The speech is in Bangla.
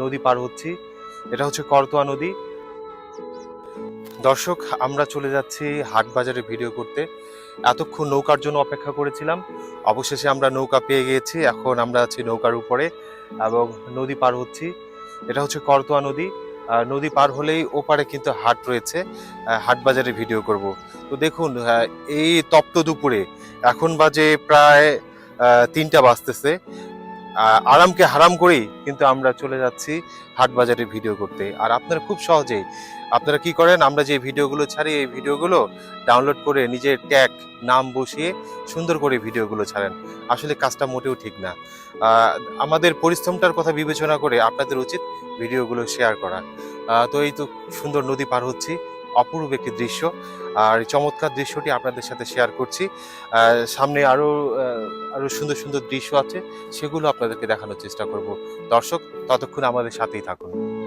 নদী পার হচ্ছি। এটা হচ্ছে করতোয়া নদী। দর্শক, আমরা চলে যাচ্ছি হাট বাজারে ভিডিও করতে। এতক্ষণ নৌকার জন্য অপেক্ষা করেছিলাম। অবশেষে আমরা নৌকা পেয়ে গিয়েছি এখন আমরা আছি নৌকার উপরে এবং নদী পার হচ্ছি। এটা হচ্ছে করতোয়া নদী। নদী পার হলেই ওপারে কিন্তু হাট রয়েছে। হাট বাজারে ভিডিও করব। তো দেখুন এই তপ্ত দুপুরে এখন বাজে প্রায় তিনটা বাজতেছে। আরামকে হারাম করেই কিন্তু আমরা চলে যাচ্ছি হাট বাজারে ভিডিও করতে। আর আপনারা খুব সহজেই, আপনারা কি করেন, আমরা যে ভিডিওগুলো ছাড়ি, এই ভিডিওগুলো ডাউনলোড করে নিজের ট্যাগ নাম বসিয়ে সুন্দর করে ভিডিওগুলো ছাড়েন। আসলে কাজটা মোটেও ঠিক না। আমাদের পরিশ্রমটার কথা বিবেচনা করে আপনাদের উচিত ভিডিওগুলো শেয়ার করা। তো এই তো সুন্দর নদী পার হচ্ছি। অপরূপ একটি দৃশ্য। আর চমৎকার দৃশ্যটি আপনাদের সাথে শেয়ার করছি। সামনে আরও আরও আরও সুন্দর সুন্দর দৃশ্য আছে, সেগুলো আপনাদেরকে দেখানোর চেষ্টা করব। দর্শক, ততক্ষণ আমাদের সাথেই থাকুন।